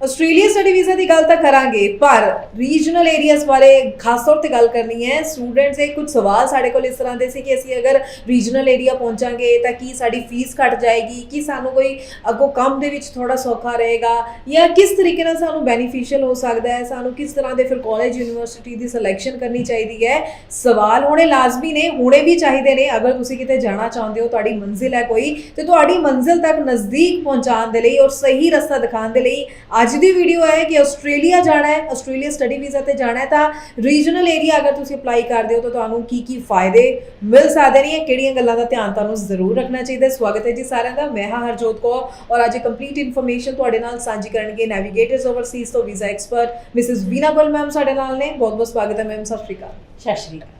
Australia study visa ਦੀ ਗੱਲ ਤਾਂ ਕਰਾਂਗੇ, ਪਰ ਰੀਜਨਲ ਏਰੀਆਜ਼ ਬਾਰੇ ਖਾਸ ਤੌਰ ਤੇ ਗੱਲ ਕਰਨੀ ਹੈ। ਸਟੂਡੈਂਟਸ ਦੇ ਕੁਝ ਸਵਾਲ ਸਾਡੇ ਕੋਲ ਇਸ ਤਰ੍ਹਾਂ ਦੇ ਸੀ ਕਿ ਅਸੀਂ ਅਗਰ ਰੀਜਨਲ ਏਰੀਆ ਪਹੁੰਚਾਂਗੇ ਤਾਂ ਕੀ ਸਾਡੀ ਫੀਸ ਘਟ ਜਾਏਗੀ? ਕੀ ਸਾਨੂੰ ਕੋਈ ਅੱਗੋਂ ਕੰਮ ਦੇ ਵਿੱਚ ਥੋੜਾ ਸੌਖਾ ਰਹੇਗਾ? ਜਾਂ ਕਿਸ ਤਰੀਕੇ ਨਾਲ ਸਾਨੂੰ ਬੈਨੀਫੀਸ਼ੀਅਲ ਹੋ ਸਕਦਾ ਹੈ? ਸਾਨੂੰ ਕਿਸ ਤਰ੍ਹਾਂ ਦੇ ਫਿਰ ਕਾਲਜ ਯੂਨੀਵਰਸਿਟੀ ਦੀ ਸਿਲੈਕਸ਼ਨ ਕਰਨੀ ਚਾਹੀਦੀ ਹੈ? ਸਵਾਲ ਹੋਣੇ ਲਾਜ਼ਮੀ ਨੇ, ਹੋਣੇ ਵੀ ਚਾਹੀਦੇ ਨੇ। ਅਗਰ ਤੁਸੀਂ ਕਿਤੇ ਜਾਣਾ ਚਾਹੁੰਦੇ ਹੋ, ਤੁਹਾਡੀ ਮੰਜ਼ਿਲ ਹੈ ਕੋਈ, ਤੇ ਤੁਹਾਡੀ ਮੰਜ਼ਿਲ ਤੱਕ ਨਜ਼ਦੀਕ ਪਹੁੰਚਾਉਣ ਦੇ ਲਈ ਔਰ ਸਹੀ ਰਸਤਾ ਦਿਖਾਉਣ ਦੇ ਲਈ ਅੱਜ ਦੀ ਵੀਡੀਓ ਹੈ ਕਿ ਆਸਟ੍ਰੇਲੀਆ ਜਾਣਾ ਹੈ, ਆਸਟ੍ਰੇਲੀਆ ਸਟੱਡੀ ਵੀਜ਼ਾ ਤੇ ਜਾਣਾ ਹੈ, ਤਾਂ ਰੀਜਨਲ ਏਰੀਆ ਅਗਰ ਤੁਸੀਂ ਅਪਲਾਈ ਕਰਦੇ ਹੋ ਤਾਂ ਤੁਹਾਨੂੰ ਕੀ ਕੀ ਫਾਇਦੇ ਮਿਲ ਸਕਦੇ ਨੇ, ਕਿਹੜੀਆਂ ਗੱਲਾਂ ਦਾ ਧਿਆਨ ਤੁਹਾਨੂੰ ਜ਼ਰੂਰ ਰੱਖਣਾ ਚਾਹੀਦਾ ਸਵਾਗਤ ਹੈ ਜੀ ਸਾਰਿਆਂ ਦਾ, ਮੈਂ ਹਾਂ ਹਰਜੋਤ ਕੌਰ ਔਰ ਅੱਜ ਕੰਪਲੀਟ ਇਨਫੋਰਮੇਸ਼ਨ ਤੁਹਾਡੇ ਨਾਲ ਸਾਂਝੀ ਕਰਨਗੇ ਨੈਵੀਗੇਟਰਸ ਓਵਰਸੀਜ਼ ਤੋਂ visa expert Mrs Veena Bal ma'am ਸਾਡੇ ਨਾਲ ਨੇ। ਬਹੁਤ ਬਹੁਤ ਸਵਾਗਤ ਹੈ ਮੈਮ ਸਤਿ ਸ਼੍ਰੀ ਅਕਾਲ। ਸਤਿ ਸ਼੍ਰੀ ਅਕਾਲ।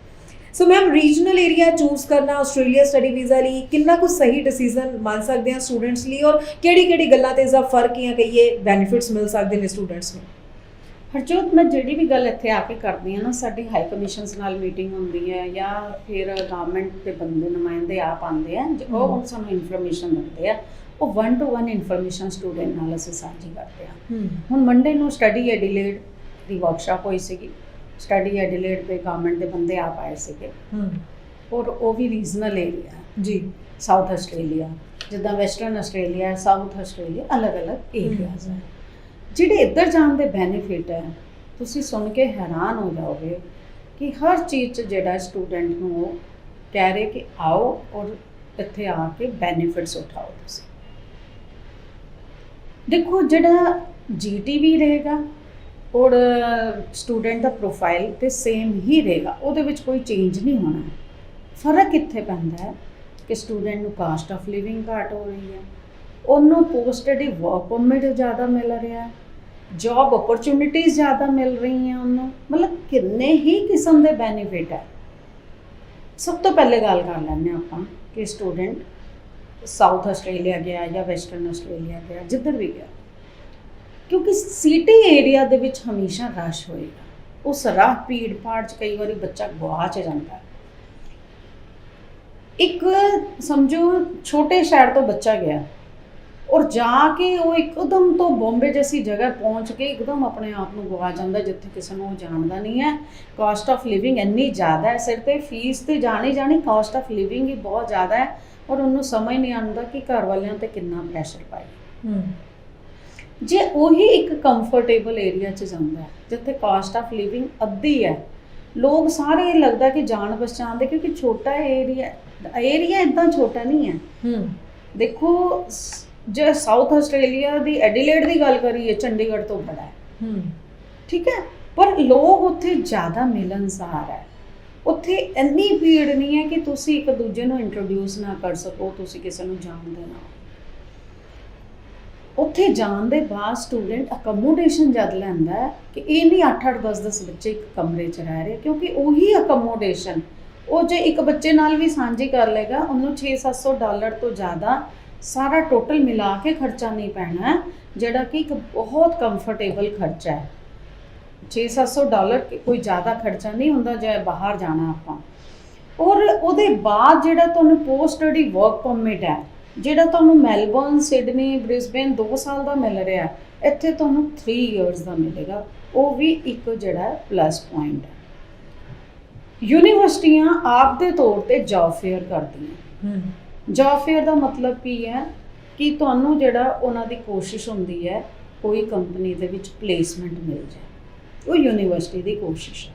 So ma'am regional area choose ਕਰਨਾ ਆਸਟ੍ਰੇਲੀਆ ਸਟੱਡੀ ਵੀਜ਼ਾ ਲਈ ਕਿੰਨਾ ਕੁ ਸਹੀ ਡਿਸੀਜਨ ਮੰਨ ਸਕਦੇ ਆ ਸਟੂਡੈਂਟਸ ਲਈ ਔਰ ਕਿਹੜੀ ਕਿਹੜੀ ਗੱਲਾਂ ਤੇ ਇਸਦਾ ਫ਼ਰਕ ਜਾਂ ਕਹੀਏ ਬੈਨੀਫਿਟਸ ਮਿਲ ਸਕਦੇ ਨੇ ਸਟੂਡੈਂਟਸ ਨੂੰ? ਹਰਜੋਤ ਮੈਂ ਜਿਹੜੀ ਵੀ ਗੱਲ ਇੱਥੇ ਆ ਕੇ ਕਰਦੀ ਆ ਨਾ ਸਾਡੀ ਹਾਈ ਕਮਿਸ਼ਨਸ ਨਾਲ ਮੀਟਿੰਗ ਹੁੰਦੀ ਹੈ ਜਾਂ ਫਿਰ ਗਵਰਨਮੈਂਟ ਦੇ ਬੰਦੇ ਨੁਮਾਇੰਦੇ ਆਪ ਆਉਂਦੇ ਆ ਜੋ ਉਹ। ਸਾਨੂੰ ਇਨਫੋਰਮੇਸ਼ਨ ਦਿੰਦੇ ਆ ਉਹ 1 ਟੂ 1 ਇਨਫੋਰਮੇਸ਼ਨ ਸਟੂਡੈਂਟ ਨਾਲ ਅਸੀਂ ਸਾਂਝੀ ਕਰਦੇ ਆ ਹੁਣ ਮੰਡੇ ਨੂੰ ਸਟੱਡੀ ਐਡੀਲੇਡ ਦੀ ਵਰਕਸ਼ਾਪ ਹੋਈ ਸੀਗੀ। ਸਟੱਡੀ ਐਡੀਲੇਡ ਦੇ ਗਵਰਨਮੈਂਟ ਦੇ ਬੰਦੇ ਆਪ ਆਏ ਸੀਗੇ। ਹੂੰ। ਔਰ ਉਹ ਵੀ ਰੀਜਨਲ ਏਰੀਆ ਜੀ। ਸਾਊਥ ਆਸਟ੍ਰੇਲੀਆ ਜਿੱਦਾਂ ਵੈਸਟਰਨ ਆਸਟ੍ਰੇਲੀਆ ਸਾਊਥ ਆਸਟ੍ਰੇਲੀਆ ਅਲੱਗ-ਅਲੱਗ ਏਰੀਆਜ਼ ਹੈ। ਜਿਹੜੇ ਇੱਧਰ ਜਾਣ ਦੇ ਬੈਨੀਫਿਟ ਹੈ ਤੁਸੀਂ ਸੁਣ ਕੇ ਹੈਰਾਨ ਹੋ ਜਾਓਗੇ ਕਿ ਹਰ ਚੀਜ਼ 'ਚ ਜਿਹੜਾ ਸਟੂਡੈਂਟ ਨੂੰ ਉਹ ਕਹਿ ਰਹੇ ਕਿ ਆਓ ਔਰ ਇੱਥੇ ਆ ਕੇ ਬੈਨੀਫਿਟਸ ਉਠਾਓ ਤੁਸੀਂ। ਦੇਖੋ ਜਿਹੜਾ ਜੀਟੀਵੀ ਰਹੇਗਾ ਔਰ ਸਟੂਡੈਂਟ ਦਾ ਪ੍ਰੋਫਾਈਲ ਤੇ ਸੇਮ ਹੀ ਰਹੇਗਾ। ਉਹਦੇ ਵਿੱਚ ਕੋਈ ਚੇਂਜ ਨਹੀਂ ਹੋਣਾ। ਫ਼ਰਕ ਕਿੱਥੇ ਪੈਂਦਾ ਹੈ ਕਿ ਸਟੂਡੈਂਟ ਨੂੰ ਕਾਸਟ ਆਫ ਲਿਵਿੰਗ ਘੱਟ ਹੋ ਰਹੀ ਹੈ। ਉਹਨੂੰ ਪੋਸਟ ਸਟੱਡੀ ਵਰਕ ਪਰਮਿਟ ਜ਼ਿਆਦਾ ਮਿਲ ਰਿਹਾ ਹੈ। ਜੌਬ ਓਪਰਚੁਨਿਟੀਜ਼ ਜ਼ਿਆਦਾ ਮਿਲ ਰਹੀਆਂ ਉਹਨੂੰ। ਮਤਲਬ ਕਿੰਨੇ ਹੀ ਕਿਸਮ ਦੇ ਬੈਨੀਫਿਟ ਹੈ। ਸਭ ਤੋਂ ਪਹਿਲੇ ਗੱਲ ਕਰ ਲੈਂਦੇ ਹਾਂ ਆਪਾਂ ਕਿ ਸਟੂਡੈਂਟ ਸਾਊਥ ਆਸਟ੍ਰੇਲੀਆ ਗਿਆ ਜਾਂ ਵੈਸਟਰਨ ਆਸਟ੍ਰੇਲੀਆ ਗਿਆ, ਜਿੱਧਰ ਵੀ ਗਿਆ। ਕਿਉਂਕਿ ਸਿਟੀ ਏਰੀਆ ਦੇ ਵਿੱਚ ਹਮੇਸ਼ਾ ਰਸ਼ ਹੋਏਗਾ। ਉਸ ਰਾਹ ਭੀੜ ਭਾੜ ਚ ਕਈ ਵਾਰੀ ਬੱਚਾ ਗਵਾਚ ਜਾਂਦਾ ਇੱਕ ਸਮਝੋ ਛੋਟੇ ਸ਼ਹਿਰ ਤੋਂ ਬੱਚਾ ਗਿਆ ਔਰ ਜਾ ਕੇ ਉਹ ਇੱਕਦਮ ਤੋਂ ਬੰਬੇ ਜੈਸੀ ਜਗ੍ਹਾ ਪਹੁੰਚ ਕੇ ਇੱਕਦਮ ਆਪਣੇ ਆਪ ਨੂੰ ਗਵਾ ਜਾਂਦਾ ਜਿੱਥੇ ਕਿਸੇ ਨੂੰ ਉਹ ਜਾਣਦਾ ਨਹੀਂ ਹੈ। ਕਾਸਟ ਆਫ ਲਿਵਿੰਗ ਇੰਨੀ ਜ਼ਿਆਦਾ ਹੈ ਸਿਰ ਤੇ ਫੀਸ ਤੇ ਜਾਣੀ ਜਾਣੀ ਕਾਸਟ ਆਫ ਲਿਵਿੰਗ ਹੀ ਬਹੁਤ ਜ਼ਿਆਦਾ ਹੈ ਔਰ ਉਹਨੂੰ ਸਮਝ ਨਹੀਂ ਆਉਂਦਾ ਕਿ ਘਰ ਵਾਲਿਆਂ ਤੇ ਕਿੰਨਾ ਪ੍ਰੈਸ਼ਰ ਪਾਏ ਹੂੰ। ਜੇ ਉਹੀ ਇੱਕ ਕੰਫਰਟੇਬਲ ਏਰੀਆ 'ਚ ਜਾਂਦਾ ਹੈ ਜਿੱਥੇ ਕਾਸਟ ਆਫ ਲਿਵਿੰਗ ਅੱਧੀ ਹੈ ਲੋਕ ਸਾਰੇ ਇਹ ਲੱਗਦਾ ਕਿ ਜਾਣ ਪਛਾਣ ਦੇ ਕਿਉਂਕਿ ਛੋਟਾ ਏਰੀਆ ਏਰੀਆ ਇਦਾਂ ਛੋਟਾ ਨਹੀਂ ਹੈ। ਹੂੰ। ਦੇਖੋ ਜੇ ਸਾਊਥ ਆਸਟ੍ਰੇਲੀਆ ਦੀ ਐਡੀਲੇਡ ਦੀ ਗੱਲ ਕਰੀਏ ਚੰਡੀਗੜ੍ਹ ਤੋਂ ਬੜਾ ਹੈ। ਹੂੰ। ਠੀਕ ਹੈ? ਪਰ ਲੋਕ ਉੱਥੇ ਜ਼ਿਆਦਾ ਮਿਲਨਸਾਰ ਹੈ। ਉੱਥੇ ਇੰਨੀ ਭੀੜ ਨਹੀਂ ਹੈ ਕਿ ਤੁਸੀਂ ਇੱਕ ਦੂਜੇ ਨੂੰ ਇੰਟਰੋਡਿਊਸ ਨਾ ਕਰ ਸਕੋ ਤੁਸੀਂ ਕਿਸੇ ਨੂੰ ਜਾਣਦੇ ਨਾ। ਉੱਥੇ ਜਾਣ ਦੇ ਬਾਅਦ ਸਟੂਡੈਂਟ ਅਕਮੋਡੇਸ਼ਨ ਜਦ ਲੈਂਦਾ ਕਿ ਇਹ ਨਹੀਂ 8-8 10-10 ਬੱਚੇ ਇੱਕ ਕਮਰੇ 'ਚ ਰਹਿ ਰਹੇ, ਕਿਉਂਕਿ ਉਹੀ ਅਕਮੋਡੇਸ਼ਨ ਉਹ ਜੇ ਇੱਕ ਬੱਚੇ ਨਾਲ ਵੀ ਸਾਂਝੀ ਕਰ ਲੇਗਾ ਉਹਨੂੰ 6-700 ਡਾਲਰ ਤੋਂ ਜ਼ਿਆਦਾ ਸਾਰਾ ਟੋਟਲ ਮਿਲਾ ਕੇ ਖਰਚਾ ਨਹੀਂ ਪੈਣਾ ਜਿਹੜਾ ਕਿ ਇੱਕ ਬਹੁਤ ਕੰਫਰਟੇਬਲ ਖਰਚਾ ਹੈ। 6-700 ਡਾਲਰ ਕੋਈ ਜ਼ਿਆਦਾ ਖਰਚਾ ਨਹੀਂ ਹੁੰਦਾ, ਜੇ ਬਾਹਰ ਜਾਣਾ ਆਪਾਂ। ਔਰ ਉਹਦੇ ਬਾਅਦ ਜਿਹੜਾ ਤੁਹਾਨੂੰ ਪੋਸਟ ਸਟੱਡੀ ਵਰਕ ਪਰਮਿਟ ਹੈ ਜਿਹੜਾ ਤੁਹਾਨੂੰ ਮੈਲਬੌਰਨ ਸਿਡਨੀ ਬ੍ਰਿਸਬੇਨ 2 ਸਾਲ ਦਾ ਮਿਲ ਰਿਹਾ ਇੱਥੇ ਤੁਹਾਨੂੰ 3 ਇਅਰਸ ਦਾ ਮਿਲੇਗਾ। ਉਹ ਵੀ ਇੱਕ ਜਿਹੜਾ ਪਲੱਸ ਪੁਆਇੰਟ ਹੈ। ਯੂਨੀਵਰਸਿਟੀਆਂ ਆਪ ਦੇ ਤੌਰ ਤੇ ਜੌਬ ਫੇਅਰ ਕਰਦੀਆਂ। ਹੂੰ। ਜੌਬ ਫੇਅਰ ਦਾ ਮਤਲਬ ਕੀ ਹੈ ਕਿ ਤੁਹਾਨੂੰ ਜਿਹੜਾ ਉਹਨਾਂ ਦੀ ਕੋਸ਼ਿਸ਼ ਹੁੰਦੀ ਹੈ ਕੋਈ ਕੰਪਨੀ ਦੇ ਵਿੱਚ ਪਲੇਸਮੈਂਟ ਮਿਲ ਜਾਏ। ਉਹ ਯੂਨੀਵਰਸਿਟੀ ਦੀ ਕੋਸ਼ਿਸ਼ ਹੈ।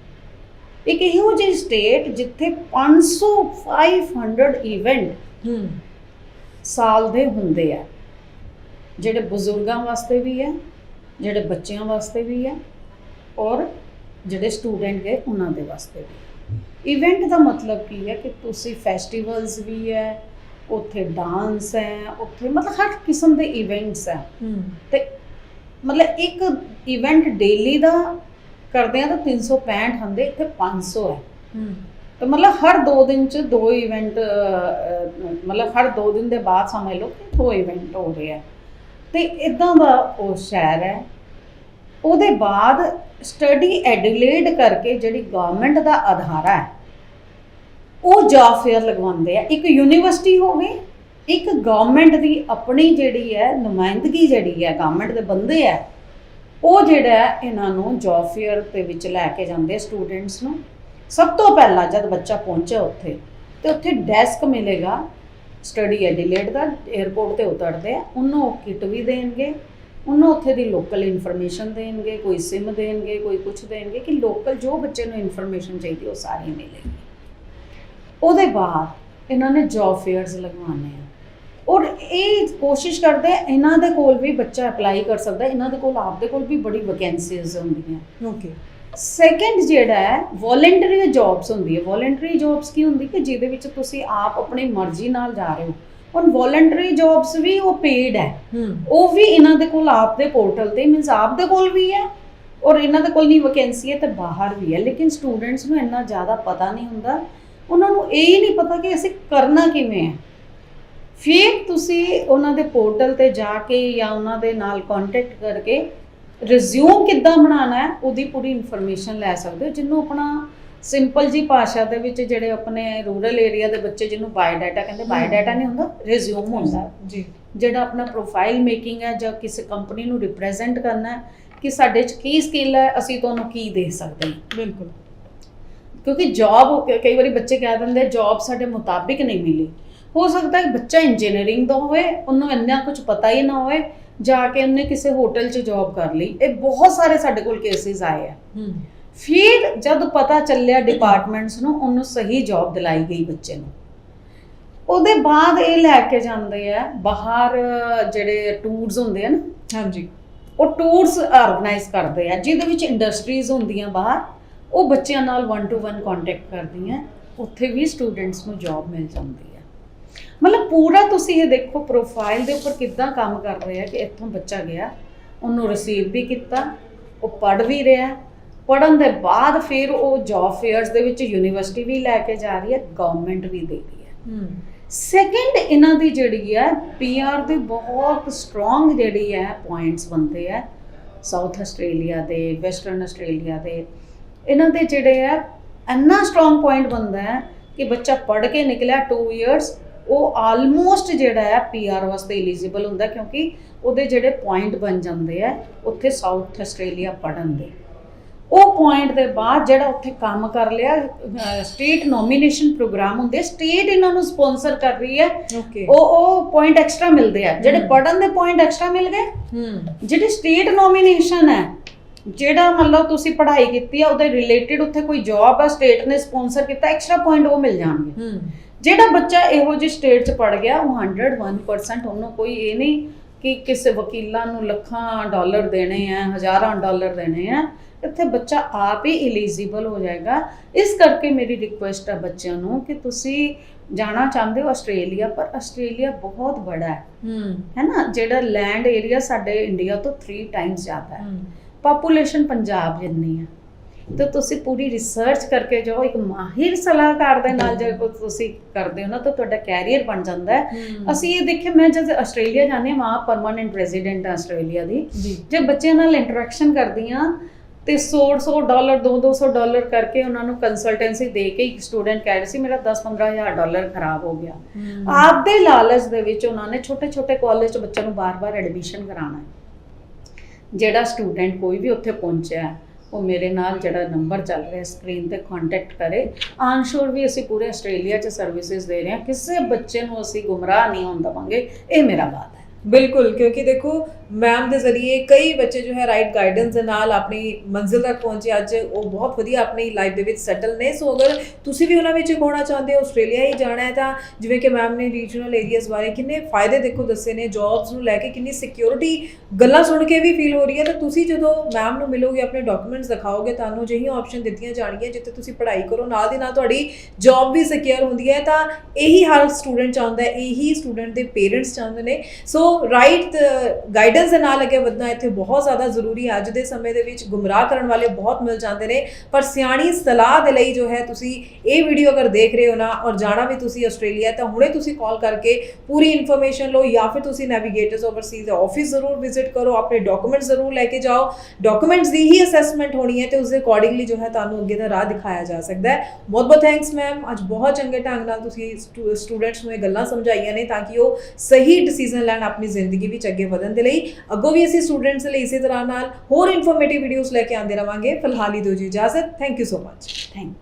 ਇੱਕ ਇਹੋ ਜਿਹੀ ਸਟੇਟ ਜਿੱਥੇ 500 500 ਇਵੈਂਟ ਹੂੰ। ਸਾਲ ਦੇ ਹੁੰਦੇ ਆ। ਜਿਹੜੇ ਬਜ਼ੁਰਗਾਂ ਵਾਸਤੇ ਵੀ ਹੈ ਜਿਹੜੇ ਬੱਚਿਆਂ ਵਾਸਤੇ ਵੀ ਹੈ ਔਰ ਜਿਹੜੇ ਸਟੂਡੈਂਟ ਗਏ ਉਹਨਾਂ ਦੇ ਵਾਸਤੇ ਵੀ। ਇਵੈਂਟ ਦਾ ਮਤਲਬ ਕੀ ਹੈ ਕਿ ਤੁਸੀਂ ਫੈਸਟੀਵਲਸ ਵੀ ਹੈ ਉੱਥੇ ਡਾਂਸ ਹੈ ਉੱਥੇ ਮਤਲਬ ਹਰ ਕਿਸਮ ਦੇ ਇਵੈਂਟਸ ਹੈ। ਤੇ ਮਤਲਬ ਇੱਕ ਇਵੈਂਟ ਡੇਲੀ ਦਾ ਕਰਦੇ ਆ ਤਾਂ 365 ਹੁੰਦੇ ਇੱਥੇ 500 ਹੈ। ਹੂੰ। ਤਾਂ ਮਤਲਬ ਹਰ 2 ਦਿਨ ਚ ਦੋ ਇਵੈਂਟ ਮਤਲਬ ਹਰ 2 ਦਿਨ ਦੇ ਬਾਅਦ ਸਮਝ ਲਓ ਕਿ ਦੋ ਇਵੈਂਟ ਹੋ ਰਹੇ ਆ। ਤੇ ਇਦਾਂ ਦਾ ਉਹ ਸ਼ਹਿਰ ਹੈ। ਉਹਦੇ ਬਾਅਦ ਸਟੱਡੀ ਐਡੀਲੇਡ ਕਰਕੇ ਜਿਹੜੀ ਗਵਰਨਮੈਂਟ ਦਾ ਅਧਾਰਾ ਹੈ, ਉਹ ਜੌਬ ਫੇਅਰ ਲਗਵਾਉਂਦੇ ਆ। ਇੱਕ ਯੂਨੀਵਰਸਿਟੀ ਹੋਵੇ, ਇੱਕ ਗਵਰਨਮੈਂਟ ਦੀ ਆਪਣੀ ਜਿਹੜੀ ਹੈ, ਨੁਮਾਇੰਦਗੀ ਜਿਹੜੀ ਹੈ ਗਵਰਨਮੈਂਟ ਦੇ ਬੰਦੇ ਆ ਉਹ ਜਿਹੜਾ ਇਹਨਾਂ ਨੂੰ ਜੌਬ ਫੇਅਰ ਦੇ ਵਿੱਚ ਲੈ ਕੇ ਜਾਂਦੇ ਸਟੂਡੈਂਟਸ ਨੂੰ। ਸਭ ਤੋਂ ਪਹਿਲਾਂ ਜਦ ਬੱਚਾ ਪਹੁੰਚਿਆ ਉੱਥੇ, ਤੇ ਉੱਥੇ ਡੈਸਕ ਮਿਲੇਗਾ ਸਟੱਡੀ ਐਡੀਲੇਟ ਦਾ 에ਅਰਪੋਰਟ ਤੇ ਉਤਰਦੇ ਆ, ਉਹਨੂੰ ਕਿਟ ਵੀ ਦੇਣਗੇ, ਉਹਨੂੰ ਉੱਥੇ ਦੀ ਲੋਕਲ ਇਨਫੋਰਮੇਸ਼ਨ ਦੇਣਗੇ, ਕੋਈ ਸਿਮ ਦੇਣਗੇ, ਕੋਈ ਕੁਝ ਦੇਣਗੇ, ਕਿ ਲੋਕਲ ਜੋ ਬੱਚੇ ਨੂੰ ਇਨਫੋਰਮੇਸ਼ਨ ਚਾਹੀਦੀ ਉਹ ਸਾਰੀ ਮਿਲੇਗੀ। ਉਹਦੇ ਬਾਅਦ ਇਹਨਾਂ ਨੇ ਜੌਬ ਫੇਅਰਸ ਲਗਵਾਉਣੇ ਆ। ਔਰ ਇਹ ਕੋਸ਼ਿਸ਼ ਕਰਦੇ ਇਹਨਾਂ ਦੇ ਕੋਲ ਵੀ ਬੱਚਾ ਅਪਲਾਈ ਕਰ ਸਕਦਾ, ਇਹਨਾਂ ਦੇ ਕੋਲ, ਆਪਦੇ ਕੋਲ ਵੀ ਬੜੀ ਵੈਕੈਂਸੀਜ਼ ਹੁੰਦੀਆਂ। ਓਕੇ ਸੈਕੰਡ ਜਿਹੜਾ ਹੈ ਵੋਲੰਟਰੀ ਜੌਬਸ ਹੁੰਦੀ ਹੈ। ਵੋਲੰਟਰੀ ਜੌਬਸ ਕੀ ਹੁੰਦੀ ਕਿ ਜਿਹਦੇ ਵਿੱਚ ਤੁਸੀਂ ਆਪ ਆਪਣੀ ਮਰਜ਼ੀ ਨਾਲ ਜਾ ਰਹੇ ਹੋ। ਹੁਣ ਵੋਲੰਟਰੀ ਜੌਬਸ ਵੀ ਉਹ ਪੇਡ ਹੂੰ। ਉਹ ਵੀ ਇਹਨਾਂ ਦੇ ਕੋਲ ਆਪ ਦੇ ਪੋਰਟਲ ਤੇ ਮੀਨਸ ਆਪ ਦੇ ਕੋਲ ਵੀ ਹੈ ਔਰ ਇਹਨਾਂ ਦੇ ਕੋਲ ਨਹੀਂ ਵੈਕੈਂਸੀ ਹੈ ਤੇ ਬਾਹਰ ਵੀ ਹੈ। ਲੇਕਿਨ ਸਟੂਡੈਂਟਸ ਨੂੰ ਇੰਨਾ ਜ਼ਿਆਦਾ ਪਤਾ ਨਹੀਂ ਹੁੰਦਾ। ਉਹਨਾਂ ਨੂੰ ਇਹ ਹੀ ਨਹੀਂ ਪਤਾ ਕਿ ਅਸੀਂ ਕਰਨਾ ਕਿਵੇਂ ਹੈ। ਫਿਰ ਤੁਸੀਂ ਉਹਨਾਂ ਦੇ ਪੋਰਟਲ ਤੇ ਜਾ ਕੇ ਜਾਂ ਉਹਨਾਂ ਦੇ ਨਾਲ ਕੰਟੈਕਟ ਕਰਕੇ ਰਿਜ਼ਿਊਮ ਕਿੱਦਾਂ ਬਣਾਉਣਾ ਹੈ ਉਹਦੀ ਪੂਰੀ ਇਨਫੋਰਮੇਸ਼ਨ ਲੈ ਸਕਦੇ ਹੋ। ਜਿਹਨੂੰ ਆਪਣਾ ਸਿੰਪਲ ਜੀ ਭਾਸ਼ਾ ਦੇ ਵਿੱਚ ਜਿਹੜੇ ਆਪਣੇ ਰੂਰਲ ਏਰੀਆ ਦੇ ਬੱਚੇ ਜਿਹਨੂੰ ਬਾਇਓਡਾਟਾ ਕਹਿੰਦੇ ਬਾਇਓਡਾਟਾ ਨਹੀਂ ਹੁੰਦਾ ਰਿਜ਼ਿਊਮ ਹੁੰਦਾ। ਜੀ। ਜਿਹੜਾ ਆਪਣਾ ਪ੍ਰੋਫਾਈਲ ਮੇਕਿੰਗ ਹੈ ਜਾਂ ਕਿਸੇ ਕੰਪਨੀ ਨੂੰ ਰਿਪਰੈਜ਼ੈਂਟ ਕਰਨਾ ਹੈ ਕਿ ਸਾਡੇ 'ਚ ਕੀ ਸਕਿੱਲ ਹੈ ਅਸੀਂ ਤੁਹਾਨੂੰ ਕੀ ਦੇ ਸਕਦੇ ਹਾਂ। ਬਿਲਕੁਲ। ਕਿਉਂਕਿ ਜੌਬ ਕਈ ਵਾਰੀ ਬੱਚੇ ਕਹਿ ਦਿੰਦੇ ਜੌਬ ਸਾਡੇ ਮੁਤਾਬਿਕ ਨਹੀਂ ਮਿਲੀ। ਹੋ ਸਕਦਾ ਹੈ ਬੱਚਾ ਇੰਜੀਨੀਅਰਿੰਗ ਦਾ ਹੋਵੇ ਉਹਨੂੰ ਇੰਨਾ ਕੁਝ ਪਤਾ ਹੀ ਨਾ ਹੋਵੇ ਜਾ ਕੇ ਉਹਨੇ ਕਿਸੇ ਹੋਟਲ 'ਚ ਜੌਬ ਕਰ ਲਈ। ਇਹ ਬਹੁਤ ਸਾਰੇ ਸਾਡੇ ਕੋਲ ਕੇਸਿਸ ਆਏ ਆ। ਹੂੰ। ਫਿਰ ਜਦ ਪਤਾ ਚੱਲਿਆ ਡਿਪਾਰਟਮੈਂਟਸ ਨੂੰ ਉਹਨੂੰ ਸਹੀ ਜੌਬ ਦਿਲਾਈ ਗਈ ਬੱਚੇ ਨੂੰ। ਉਹਦੇ ਬਾਅਦ ਇਹ ਲੈ ਕੇ ਜਾਂਦੇ ਆ ਬਾਹਰ ਜਿਹੜੇ ਟੂਰਸ ਹੁੰਦੇ ਆ ਨਾ ਹਾਂਜੀ। ਉਹ ਟੂਰਸ ਆਰਗੇਨਾਈਜ਼ ਕਰਦੇ ਆ ਜਿਹਦੇ ਵਿੱਚ ਇੰਡਸਟਰੀਜ਼ ਹੁੰਦੀਆਂ ਬਾਹਰ ਉਹ ਬੱਚਿਆਂ ਨਾਲ 1 ਟੂ 1 ਕੰਟੈਕਟ ਕਰਦੀਆਂ ਉੱਥੇ ਵੀ ਸਟੂਡੈਂਟਸ ਨੂੰ ਜੌਬ ਮਿਲ ਜਾਂਦੀ ਹੈ ਮਤਲਬ ਪੂਰਾ ਤੁਸੀਂ ਇਹ ਦੇਖੋ ਪ੍ਰੋਫਾਈਲ ਦੇ ਉੱਪਰ ਕਿੱਦਾਂ ਕੰਮ ਕਰ ਰਹੇ ਆ ਕਿ ਇੱਥੋਂ ਬੱਚਾ ਗਿਆ ਉਹਨੂੰ ਰਿਸੀਵ ਵੀ ਕੀਤਾ ਉਹ ਪੜ੍ਹ ਵੀ ਰਿਹਾ ਪੜਨ ਦੇ ਬਾਅਦ ਫਿਰ ਉਹ ਜੌਬ ਫੇਅਰਸ ਦੇ ਵਿੱਚ ਯੂਨੀਵਰਸਿਟੀ ਵੀ ਲੈ ਕੇ ਜਾ ਰਹੀ ਹੈ ਗਵਰਨਮੈਂਟ ਵੀ ਦੇ ਰਹੀ ਹੈ। ਹੂੰ। ਸੈਕਿੰਡ ਇਹਨਾਂ ਦੀ ਜਿਹੜੀ ਹੈ ਪੀਆਰ ਦੇ ਬਹੁਤ ਸਟਰੋਂਗ ਜਿਹੜੀ ਹੈ ਪੁਆਇੰਟਸ ਬਣਦੇ ਆ ਸਾਊਥ ਆਸਟ੍ਰੇਲੀਆ ਦੇ ਵੈਸਟਰਨ ਆਸਟ੍ਰੇਲੀਆ ਦੇ ਇਹਨਾਂ ਦੇ ਜਿਹੜੇ ਆ ਇੰਨਾ ਸਟਰੋਂਗ ਪੁਆਇੰਟ ਬਣਦਾ ਹੈ ਕਿ ਬੱਚਾ ਪੜ੍ਹ ਕੇ ਨਿਕਲਿਆ 2 ਇਅਰਸ ਉਹ ਆਲਮੋਸਟ ਜਿਹੜਾ ਹੈ ਪੀਆਰ ਵਾਸਤੇ ਐਲੀਜੀਬਲ ਹੁੰਦਾ ਕਿਉਂਕਿ ਉਹਦੇ ਜਿਹੜੇ ਪੁਆਇੰਟ ਬਣ ਜਾਂਦੇ ਆ ਉੱਥੇ ਸਾਊਥ ਆਸਟ੍ਰੇਲੀਆ ਪੜਨ ਦੇ। ਉਹ ਪੁਆਇੰਟ ਦੇ ਬਾਅਦ ਜਿਹੜਾ ਉੱਥੇ ਕੰਮ ਕਰ ਲਿਆ ਸਟੇਟ ਨੋਮੀਨੇਸ਼ਨ ਪ੍ਰੋਗਰਾਮ ਹੁੰਦੇ ਸਟੇਟ ਇਹਨਾਂ ਨੂੰ ਸਪਾਂਸਰ ਕਰ ਰਹੀ ਹੈ। ਉਹ ਉਹ ਪੁਆਇੰਟ ਐਕਸਟਰਾ ਮਿਲਦੇ ਆ ਜਿਹੜੇ। ਪੜਨ ਦੇ ਪੁਆਇੰਟ ਐਕਸਟਰਾ ਮਿਲ ਗਏ ਹੂੰ। ਜਿਹੜੀ ਸਟੇਟ ਨੋਮੀਨੇਸ਼ਨ ਹੈ ਜਿਹੜਾ ਮਤਲਬ ਤੁਸੀਂ ਪੜ੍ਹਾਈ ਕੀਤੀ ਆ ਉਹਦੇ ਰਿਲੇਟਡ ਉੱਥੇ ਕੋਈ ਜੌਬ ਆ ਸਟੇਟ ਨੇ ਸਪਾਂਸਰ ਕੀਤਾ ਐਕਸਟਰਾ ਪੁਆਇੰਟ ਉਹ ਮਿਲ ਜਾਣਗੇ। ਹੂੰ। ਜਿਹੜਾ ਬੱਚਾ ਇਹੋ ਜਿਹੀ ਸਟੇਟ 'ਚ ਪੜ ਗਿਆ ਉਹ 101% ਉਹਨੂੰ ਕੋਈ ਇਹ ਨਹੀਂ ਕਿ ਕਿਸੇ ਵਕੀਲਾਂ ਨੂੰ ਲੱਖਾਂ ਡਾਲਰ ਦੇਣੇ ਆ ਹਜ਼ਾਰਾਂ ਡਾਲਰ ਦੇਣੇ ਆ ਇੱਥੇ ਬੱਚਾ ਆਪ ਹੀ ਐਲੀਜੀਬਲ ਹੋ ਜਾਏਗਾ। ਇਸ ਕਰਕੇ ਮੇਰੀ ਰਿਕੁਐਸਟ ਹੈ ਬੱਚਿਆਂ ਨੂੰ ਕਿ ਤੁਸੀਂ ਜਾਣਾ ਚਾਹੁੰਦੇ ਹੋ ਆਸਟ੍ਰੇਲੀਆ ਪਰ ਆਸਟ੍ਰੇਲੀਆ ਬਹੁਤ ਬੜਾ ਹੈ। ਹੂੰ। ਨਾ? ਜਿਹੜਾ ਲੈਂਡ ਏਰੀਆ ਸਾਡੇ ਇੰਡੀਆ ਤੋਂ 3 ਟਾਈਮਸ ਜ਼ਿਆਦਾ ਹੂੰ। ਪਾਪੂਲੇਸ਼ਨ ਪੰਜਾਬ ਜਿੰਨੀ ਹੈ। ਤੇ ਤੁਸੀਂ ਪੂਰੀ ਰਿਸਰਚ ਕਰਕੇ ਜਾਓ ਇੱਕ ਮਾਹਿਰ ਸਲਾਹਕਾਰ ਦੇ ਨਾਲ ਜੇ ਤੁਸੀਂ ਕਰਦੇ ਹੋ ਨਾ ਤਾਂ ਤੁਹਾਡਾ ਕੈਰੀਅਰ ਬਣ ਜਾਂਦਾ ਹੈ। ਅਸੀਂ ਇਹ ਦੇਖਿਆ ਮੈਂ ਜਦ ਆਸਟ੍ਰੇਲੀਆ ਜਾਂਦੀ ਹਾਂ ਮਾਂ ਪਰਮਾਨੈਂਟ ਰੈਜ਼ੀਡੈਂਟ ਆਸਟ੍ਰੇਲੀਆ ਦੀ। ਜੀ। ਬੱਚਿਆਂ ਨਾਲ ਇੰਟਰੈਕਸ਼ਨ ਕਰਦੀ ਹਾਂ ਤੇ 100 100 ਡਾਲਰ 2 200 ਡਾਲਰ ਕਰਕੇ ਉਹਨਾਂ ਨੂੰ ਕੰਸਲਟੈਂਸੀ ਦੇ ਕੇ ਇੱਕ ਸਟੂਡੈਂਟ ਕਹਿ ਰਿਹਾ ਸੀ ਮੇਰਾ 10 15000 ਡਾਲਰ ਖਰਾਬ ਹੋ ਗਿਆ। ਹੂੰ। ਆਪਦੇ ਲਾਲਚ ਦੇ ਵਿੱਚ ਉਹਨਾਂ ਨੇ ਛੋਟੇ ਛੋਟੇ ਕਾਲਜ 'ਚ ਬੱਚਿਆਂ ਨੂੰ ਬਾਰ-ਬਾਰ ਐਡਮਿਸ਼ਨ ਕਰਾਉਣਾ ਹੈ। ਜਿਹੜਾ ਸਟੂਡੈਂਟ ਕੋਈ ਵੀ ਉੱਥੇ ਪਹੁੰਚਿਆ ਹੈ, ਉਹ ਮੇਰੇ ਨਾਲ ਜਿਹੜਾ ਨੰਬਰ ਚੱਲ ਰਿਹਾ ਸਕਰੀਨ ਤੇ ਕੰਟੈਕਟ ਕਰੇ। ਆਨਸ਼ੋਰ ਵੀ ਅਸੀਂ ਪੂਰੇ ਆਸਟ੍ਰੇਲੀਆ 'ਚ ਸਰਵਿਸਿਜ਼ ਦੇ ਰਹੇ ਹਾਂ। ਕਿਸੇ ਬੱਚੇ ਨੂੰ ਅਸੀਂ ਗੁੰਮਰਾਹ ਨਹੀਂ ਹੋਣ ਦੇਵਾਂਗੇ। ਇਹ ਮੇਰਾ ਵਾਅਦਾ ਹੈ। ਬਿਲਕੁਲ, ਕਿਉਂਕਿ ਦੇਖੋ ਮੈਮ ਦੇ ਜ਼ਰੀਏ ਕਈ ਬੱਚੇ ਜੋ ਹੈ ਰਾਈਟ ਗਾਈਡੈਂਸ ਦੇ ਨਾਲ ਆਪਣੀ ਮੰਜ਼ਿਲ ਤੱਕ ਪਹੁੰਚੇ। ਅੱਜ ਉਹ ਬਹੁਤ ਵਧੀਆ ਆਪਣੀ ਲਾਈਫ ਦੇ ਵਿੱਚ ਸੈਟਲ ਨੇ। ਸੋ ਅਗਰ ਤੁਸੀਂ ਵੀ ਉਹਨਾਂ ਵਿੱਚ ਹੋਣਾ ਚਾਹੁੰਦੇ ਹੋ ਆਸਟ੍ਰੇਲੀਆ ਹੀ ਜਾਣਾ ਹੈ ਤਾਂ ਜਿਵੇਂ ਕਿ ਮੈਮ ਨੇ ਰੀਜਨਲ ਏਰੀਆਜ਼ ਬਾਰੇ ਕਿੰਨੇ ਫਾਇਦੇ ਦੇਖੋ ਦੱਸੇ ਨੇ ਜੌਬਸ ਨੂੰ ਲੈ ਕੇ ਕਿੰਨੀ ਸਿਕਿਉਰਿਟੀ ਗੱਲਾਂ ਸੁਣ ਕੇ ਵੀ ਫੀਲ ਹੋ ਰਹੀ ਹੈ। ਤਾਂ ਤੁਸੀਂ ਜਦੋਂ ਮੈਮ ਨੂੰ ਮਿਲੋਗੇ, ਆਪਣੇ ਡਾਕੂਮੈਂਟਸ ਦਿਖਾਓਗੇ, ਤੁਹਾਨੂੰ ਜਿਹੀਆਂ ਆਪਸ਼ਨ ਦਿੱਤੀਆਂ ਜਾਣਗੀਆਂ, ਜਿੱਥੇ ਤੁਸੀਂ ਪੜ੍ਹਾਈ ਕਰੋ, ਨਾਲ ਦੀ ਨਾਲ ਤੁਹਾਡੀ ਜੌਬ ਵੀ ਸਿਕਿਉਰ ਹੁੰਦੀ ਹੈ। ਤਾਂ ਇਹੀ ਹਰ ਸਟੂਡੈਂਟ ਚਾਹੁੰਦਾ ਹੈ, ਇਹੀ ਸਟੂਡੈਂਟ ਦੇ ਪੇਰੈਂਟਸ ਚਾਹੁੰਦੇ ਨੇ। ਸੋ ਰਾਈਟ ਗਾਈਡੈਂਸ ਦੇ ਨਾਲ ਅੱਗੇ ਵਧਣਾ ਇੱਥੇ ਬਹੁਤ ਜ਼ਿਆਦਾ ਜ਼ਰੂਰੀ ਹੈ। ਅੱਜ ਦੇ ਸਮੇਂ ਦੇ ਵਿੱਚ ਗੁੰਮਰਾਹ ਕਰਨ ਵਾਲੇ ਬਹੁਤ ਮਿਲ ਜਾਂਦੇ ਨੇ। ਪਰ ਸਿਆਣੀ ਸਲਾਹ ਦੇ ਲਈ ਜੋ ਹੈ ਤੁਸੀਂ ਇਹ ਵੀਡੀਓ ਅਗਰ ਦੇਖ ਰਹੇ ਹੋ ਨਾ ਔਰ ਜਾਣਾ ਵੀ ਤੁਸੀਂ ਆਸਟ੍ਰੇਲੀਆ ਤਾਂ ਹੁਣੇ ਤੁਸੀਂ ਕਾਲ ਕਰਕੇ ਪੂਰੀ ਇਨਫੋਰਮੇਸ਼ਨ ਲਓ ਜਾਂ ਫਿਰ ਤੁਸੀਂ ਨੈਵੀਗੇਟਰਸ ਓਵਰਸੀਜ਼ ਦਾ ਆਫਿਸ ਜ਼ਰੂਰ ਵਿਜ਼ਿਟ ਕਰੋ, ਆਪਣੇ ਡਾਕੂਮੈਂਟਸ ਜ਼ਰੂਰ ਲੈ ਕੇ ਜਾਓ। ਡਾਕੂਮੈਂਟਸ ਦੀ ਹੀ ਅਸੈਸਮੈਂਟ ਹੋਣੀ ਹੈ ਤੇ ਉਸ ਦੇ ਅਕੋਰਡਿੰਗਲੀ ਜੋ ਹੈ ਤੁਹਾਨੂੰ ਅੱਗੇ ਦਾ ਰਾਹ ਦਿਖਾਇਆ ਜਾ ਸਕਦਾ ਹੈ। ਬਹੁਤ ਬਹੁਤ ਥੈਂਕਸ ਮੈਮ ਅੱਜ ਬਹੁਤ ਚੰਗੇ ਢੰਗ ਨਾਲ ਤੁਸੀਂ ਸਟੂਡੈਂਟਸ ਨੂੰ ਇਹ ਗੱਲਾਂ ਸਮਝਾਈਆਂ ਨੇ ਤਾਂ ਕਿ ਉਹ ਸਹੀ ਡਿਸੀਜਨ ਲੈਣ ਆਪਣੀ ਜ਼ਿੰਦਗੀ ਵਿੱਚ ਅੱਗੇ ਵਧਣ ਦੇ ਲਈ। ਅੱਗੋਂ ਵੀ ਅਸੀਂ ਸਟੂਡੈਂਟਸ ਲਈ ਇਸੇ ਤਰ੍ਹਾਂ ਨਾਲ ਹੋਰ ਇਨਫੋਰਮੇਟਿਵ ਵੀਡੀਓਜ਼ ਲੈ ਕੇ ਆਉਂਦੇ ਰਵਾਂਗੇ। ਫਿਲਹਾਲ ਹੀ ਦਿਓ ਜੀ ਇਜਾਜ਼ਤ। Thank you so much thank